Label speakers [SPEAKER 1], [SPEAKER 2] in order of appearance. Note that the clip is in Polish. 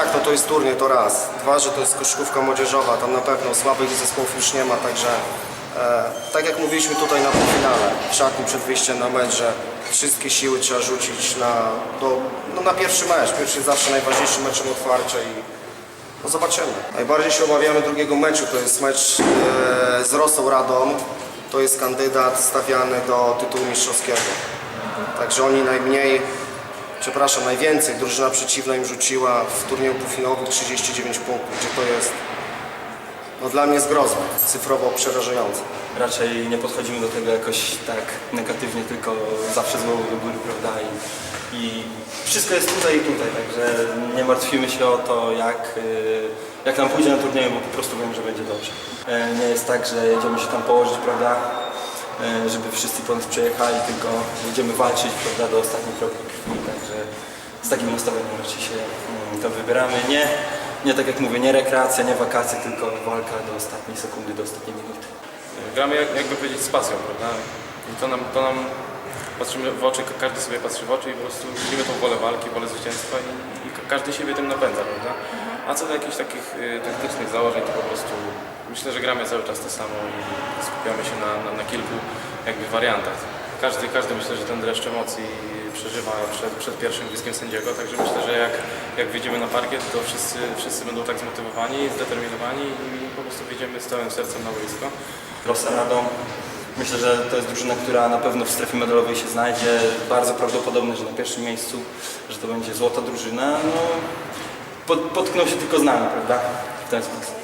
[SPEAKER 1] tak, no to jest turniej, to raz. Dwa, że to jest koszykówka młodzieżowa, tam na pewno słabych zespołów już nie ma, także e, tak jak mówiliśmy tutaj na półfinale, w szatni przed wyjściem na mecz, że wszystkie siły trzeba rzucić na, do, no na pierwszy mecz. Pierwszy jest zawsze najważniejszym meczem otwarcia i no zobaczymy. Najbardziej się obawiamy drugiego meczu, to jest mecz e, z Rosą Radą. To jest kandydat stawiany do tytułu mistrzowskiego. Także oni najmniej, przepraszam, najwięcej drużyna przeciwna im rzuciła w turnieju półfinałowym 39 punktów, gdzie to jest no dla mnie zgrozne, cyfrowo przerażające.
[SPEAKER 2] raczej nie podchodzimy do tego jakoś tak negatywnie, tylko zawsze z głową do góry, prawda? I, I wszystko jest tutaj i tutaj, także nie martwimy się o to, jak, y, jak nam pójdzie na turnieju, bo po prostu wiem, że będzie dobrze. E, Nie jest tak, że jedziemy się tam położyć, prawda? E, Żeby wszyscy po nas przejechali, tylko będziemy walczyć, prawda, do ostatniej kropli krwi, także z takim nastawieniem raczej się mm, to wybieramy. Nie, nie tak jak mówię, nie rekreacja, nie wakacje, tylko walka do ostatniej sekundy, do ostatniej minuty.
[SPEAKER 3] Gramy jak, jakby powiedzieć z pasją, prawda? I to nam, to nam patrzymy w oczy, każdy sobie patrzy w oczy i po prostu widzimy tą wolę walki, wolę zwycięstwa i, i każdy siebie tym napędza, prawda? A co do jakichś takich y, taktycznych założeń, to po prostu myślę, że gramy cały czas to samo i skupiamy się na, na, na kilku jakby wariantach. Każdy, każdy myślę, że ten dreszcz emocji przeżywa przed, przed pierwszym bliskiem sędziego, także myślę, że jak, jak wyjdziemy na parkiet, to wszyscy, wszyscy będą tak zmotywowani, zdeterminowani i po prostu wyjdziemy z całym sercem na boisko.
[SPEAKER 2] Rosaradą. Myślę, że to jest drużyna, która na pewno w strefie medalowej się znajdzie. Bardzo prawdopodobne, że na pierwszym miejscu, że to będzie złota drużyna. No, potknął się tylko z nami, prawda? W ten sposób.